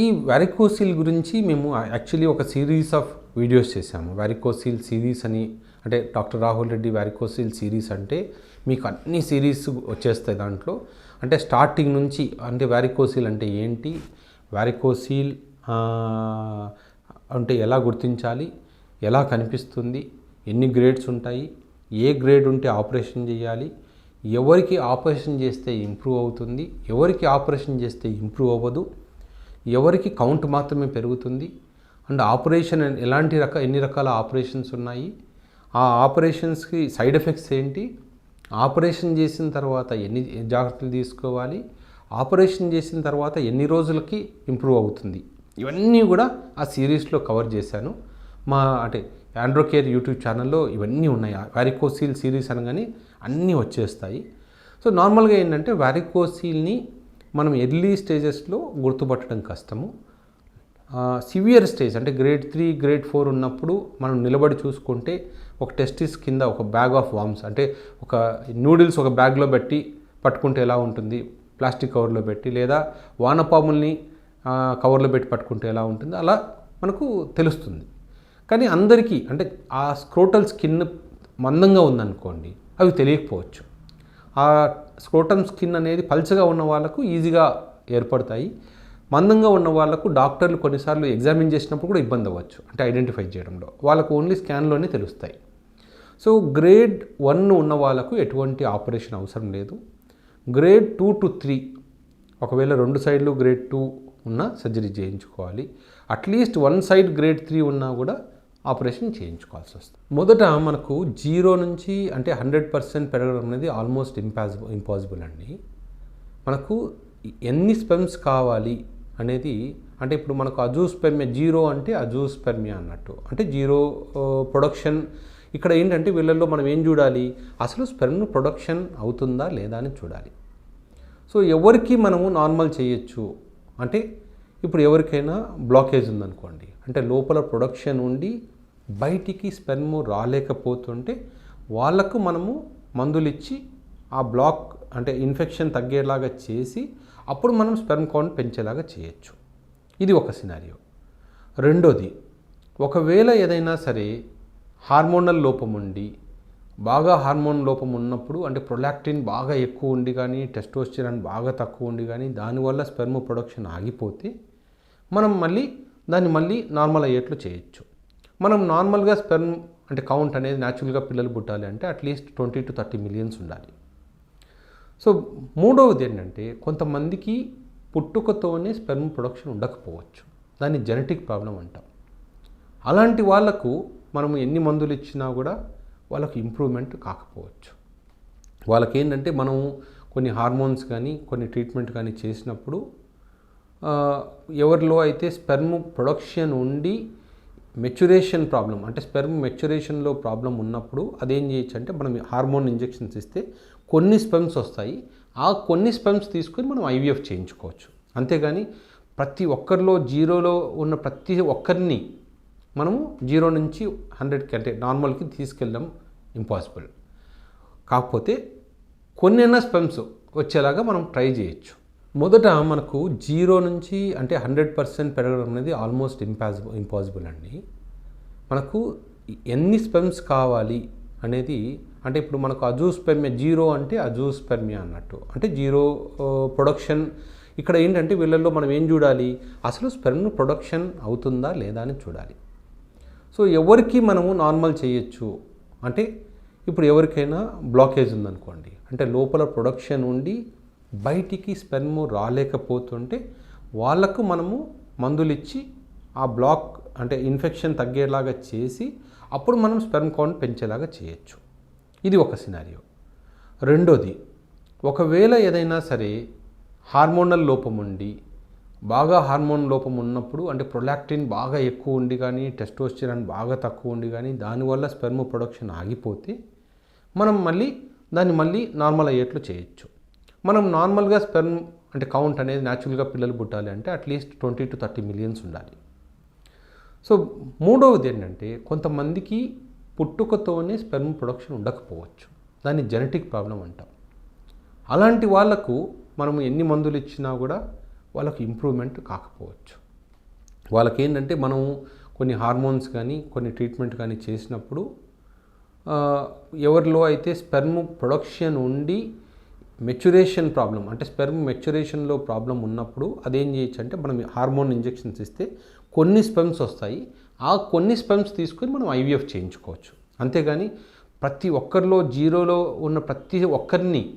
ఈ వ్యారికోసిల్ గురించి మేము యాక్చువల్లీ ఒక సిరీస్ ఆఫ్ వీడియోస్ చేశాము. వ్యారికోసిల్ సిరీస్ అని అంటే doctor Rahul Reddy varicocele series అంటే మీకు అన్ని సిరీస్ వచ్చేస్తాయి దాంట్లో. అంటే స్టార్టింగ్ నుంచి అంటే వ్యారికోసిల్ అంటే ఏంటి? వ్యారికోసిల్ అంటే ఎలా గుర్తించాలి? ఎలా కనిపిస్తుంది? ఎన్ని గ్రేడ్స్ ఉంటాయి? ఏ గ్రేడ్ ఉంటే ఆపరేషన్ చేయాలి? ఎవరికి ఆపరేషన్ చేస్తే ఇంప్రూవ్ అవుతుంది? ఎవరికి ఆపరేషన్ చేస్తే ఇంప్రూవ్ అవ్వదు? ఎవరికి కౌంట్ మాత్రమే పెరుగుతుంది. అండ్ ఆపరేషన్ ఎలాంటి రక ఎన్ని రకాల ఆపరేషన్స్ ఉన్నాయి? ఆ ఆపరేషన్స్కి సైడ్ ఎఫెక్ట్స్ ఏంటి? ఆపరేషన్ చేసిన తర్వాత ఎన్ని జాగ్రత్తలు తీసుకోవాలి? ఆపరేషన్ చేసిన తర్వాత ఎన్ని రోజులకి ఇంప్రూవ్ అవుతుంది? ఇవన్నీ కూడా ఆ సిరీస్లో కవర్ చేశాను. మా అంటే ఆండ్రోకేర్ యూట్యూబ్ ఛానల్లో ఇవన్నీ ఉన్నాయి. వ్యారికోసీల్ సిరీస్ అనగానే అన్నీ వచ్చేస్తాయి. సో నార్మల్గా ఏంటంటే వ్యారికోసీల్ని మనం ఎర్లీ స్టేజెస్లో గుర్తుపట్టడం కష్టము. సివియర్ స్టేజ్ అంటే గ్రేడ్ త్రీ గ్రేడ్ ఫోర్ ఉన్నప్పుడు మనం నిలబడి చూసుకుంటే ఒక టెస్టిస్ కింద ఒక బ్యాగ్ ఆఫ్ వామ్స్ అంటే ఒక నూడిల్స్ ఒక బ్యాగ్లో పెట్టి పట్టుకుంటే ఎలా ఉంటుంది? ప్లాస్టిక్ కవర్లో పెట్టి లేదా వానపాముల్ని కవర్లో పెట్టి పట్టుకుంటే ఎలా ఉంటుంది? అలా మనకు తెలుస్తుంది. కానీ అందరికీ అంటే ఆ స్క్రోటల్ స్కిన్ మందంగా ఉందనుకోండి అవి తెలియకపోవచ్చు. ఆ స్క్రోటమ్ స్కిన్ అనేది పల్చగా ఉన్న వాళ్ళకు ఈజీగా ఏర్పడతాయి. మందంగా ఉన్న వాళ్ళకు డాక్టర్లు కొన్నిసార్లు ఎగ్జామిన్ చేసినప్పుడు కూడా ఇబ్బంది అవ్వచ్చు. అంటే ఐడెంటిఫై చేయడంలో. వాళ్ళకు ఓన్లీ స్కాన్లోనే తెలుస్తాయి. సో గ్రేడ్ వన్ ఉన్న వాళ్ళకు ఎటువంటి ఆపరేషన్ అవసరం లేదు. గ్రేడ్ టూ టు త్రీ ఒకవేళ రెండు సైడ్లు గ్రేడ్ టూ ఉన్న సర్జరీ చేయించుకోవాలి. At least one side grade three ఉన్నా కూడా ఆపరేషన్ చేయించుకోవాల్సి వస్తుంది. మొదట మనకు జీరో నుంచి అంటే హండ్రెడ్ పర్సెంట్ పెరగడం అనేది ఆల్మోస్ట్ ఇంపాసిబుల్ ఇంపాసిబుల్ అండి. మనకు ఎన్ని స్పెమ్స్ కావాలి అనేది అంటే ఇప్పుడు మనకు అజూస్పెర్మియా జీరో అంటే అజూస్పెర్మియా అన్నట్టు. అంటే జీరో ప్రొడక్షన్ ఇక్కడ ఏంటంటే వీళ్ళల్లో మనం ఏం చూడాలి? అసలు స్పెర్మ్ ప్రొడక్షన్ అవుతుందా లేదా అని చూడాలి. సో ఎవరికి మనము నార్మల్ చేయొచ్చు? అంటే ఇప్పుడు ఎవరికైనా బ్లాకేజ్ ఉందనుకోండి. అంటే లోపల ప్రొడక్షన్ ఉండి బయటికి స్పెర్మ్ రాలేకపోతుంటే వాళ్ళకు మనము మందులు ఇచ్చి ఆ బ్లాక్ అంటే ఇన్ఫెక్షన్ తగ్గేలాగా చేసి అప్పుడు మనం స్పెర్మ్ కౌంట్ పెంచేలాగా చేయొచ్చు. ఇది ఒక సినారియో. రెండోది ఒకవేళ ఏదైనా సరే హార్మోనల్ లోపం ఉండి బాగా హార్మోన్ లోపం ఉన్నప్పుడు అంటే ప్రొలాక్టిన్ బాగా ఎక్కువ ఉండి కానీ టెస్టోస్టిరాన్ బాగా తక్కువ ఉండి కానీ దానివల్ల స్పెర్మ్ ప్రొడక్షన్ ఆగిపోతే మనం మళ్ళీ దాన్ని మళ్ళీ నార్మల్ అయ్యేట్లు చేయొచ్చు. మనం నార్మల్గా స్పెర్మ్ అంటే కౌంట్ అనేది న్యాచురల్గా పిల్లలు పుట్టాలి అంటే at least twenty to thirty millions ఉండాలి. సో మూడవది ఏంటంటే కొంతమందికి పుట్టుకతోనే స్పెర్మ్ ప్రొడక్షన్ ఉండకపోవచ్చు. దాన్ని జెనెటిక్ ప్రాబ్లం అంటాం. అలాంటి వాళ్ళకు మనము ఎన్ని మందులు ఇచ్చినా కూడా వాళ్ళకు ఇంప్రూవ్మెంట్ కాకపోవచ్చు. వాళ్ళకి ఏంటంటే మనము కొన్ని హార్మోన్స్ కానీ కొన్ని ట్రీట్మెంట్ కానీ చేసినప్పుడు ఎవరిలో అయితే స్పెర్మ్ ప్రొడక్షన్ ఉండి మెచ్యురేషన్ ప్రాబ్లం అంటే స్పెర్మ్ మెచ్యురేషన్లో ప్రాబ్లం ఉన్నప్పుడు అదేం చేయొచ్చు అంటే మనం హార్మోన్ ఇంజెక్షన్స్ ఇస్తే కొన్ని స్పెమ్స్ వస్తాయి. ఆ కొన్ని స్పెమ్స్ తీసుకొని మనం ఐవీఎఫ్ చేయించుకోవచ్చు. అంతేగాని ప్రతి ఒక్కరిలో జీరోలో ఉన్న ప్రతి ఒక్కరిని మనము జీరో నుంచి హండ్రెడ్కి అంటే నార్మల్కి తీసుకెళ్ళడం ఇంపాసిబుల్. కాకపోతే కొన్నైనా స్పెమ్స్ వచ్చేలాగా మనం ట్రై చేయొచ్చు. మొదట మనకు జీరో నుంచి అంటే హండ్రెడ్ పర్సెంట్ పెరగడం అనేది ఆల్మోస్ట్ ఇంపాసిబుల్ ఇంపాసిబుల్ అండి. మనకు ఎన్ని స్పెమ్స్ కావాలి అనేది అంటే ఇప్పుడు మనకు అజూస్పెర్మియా జీరో అంటే అజూస్పెర్మియా అన్నట్టు. అంటే జీరో ప్రొడక్షన్ ఇక్కడ ఏంటంటే వీళ్ళల్లో మనం ఏం చూడాలి? అసలు స్పెర్మ్ ప్రొడక్షన్ అవుతుందా లేదా అని చూడాలి. సో ఎవరికి మనము నార్మల్ చేయొచ్చు? అంటే ఇప్పుడు ఎవరికైనా బ్లాకేజ్ ఉందనుకోండి. అంటే లోపల ప్రొడక్షన్ ఉండి బయటికి స్పెర్మ్ రాలేకపోతుంటే వాళ్ళకు మనము మందులు ఇచ్చి ఆ బ్లాక్ అంటే ఇన్ఫెక్షన్ తగ్గేలాగా చేసి అప్పుడు మనం స్పెర్మ్ కౌంట్ పెంచేలాగా చేయొచ్చు. ఇది ఒక సినారియో. రెండోది ఒకవేళ ఏదైనా సరే హార్మోనల్ లోపం ఉండి బాగా హార్మోన్ లోపం ఉన్నప్పుడు అంటే ప్రొలాక్టిన్ బాగా ఎక్కువ ఉండి కానీ టెస్టోస్టిరాన్ బాగా తక్కువ ఉండి కానీ దానివల్ల స్పెర్మ్ ప్రొడక్షన్ ఆగిపోతే మనం మళ్ళీ దాన్ని మళ్ళీ నార్మల్ అయ్యేట్లు చేయొచ్చు. మనం నార్మల్గా స్పెర్మ్ అంటే కౌంట్ అనేది న్యాచురల్గా పిల్లలు పుట్టాలి అంటే at least twenty to thirty millions ఉండాలి. సో మూడవది ఏంటంటే కొంతమందికి పుట్టుకతోనే స్పెర్మ్ ప్రొడక్షన్ ఉండకపోవచ్చు. దాన్ని జెనెటిక్ ప్రాబ్లం అంటాం. అలాంటి వాళ్ళకు మనము ఎన్ని మందులు ఇచ్చినా కూడా వాళ్ళకు ఇంప్రూవ్మెంట్ కాకపోవచ్చు. వాళ్ళకి ఏంటంటే మనం కొన్ని హార్మోన్స్ కానీ కొన్ని ట్రీట్మెంట్ కానీ చేసినప్పుడు ఎవరిలో అయితే స్పెర్మ్ ప్రొడక్షన్ ఉండి మెచ్యురేషన్ ప్రాబ్లం అంటే స్పెర్మ్ మెచ్యురేషన్లో ప్రాబ్లం ఉన్నప్పుడు అదేం చేయొచ్చు అంటే మనం హార్మోన్ ఇంజెక్షన్స్ ఇస్తే కొన్ని స్పెమ్స్ వస్తాయి. ఆ కొన్ని స్పెమ్స్ తీసుకొని మనం ఐవీఎఫ్ చేయించుకోవచ్చు. అంతేగాని ప్రతి ఒక్కరిలో జీరోలో ఉన్న ప్రతి ఒక్కరిని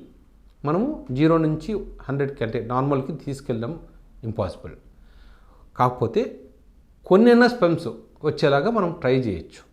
మనము జీరో నుంచి హండ్రెడ్కి అంటే నార్మల్కి తీసుకెళ్ళడం ఇంపాసిబుల్. కాకపోతే కొన్నైనా స్పెమ్స్ వచ్చేలాగా మనం ట్రై చేయొచ్చు.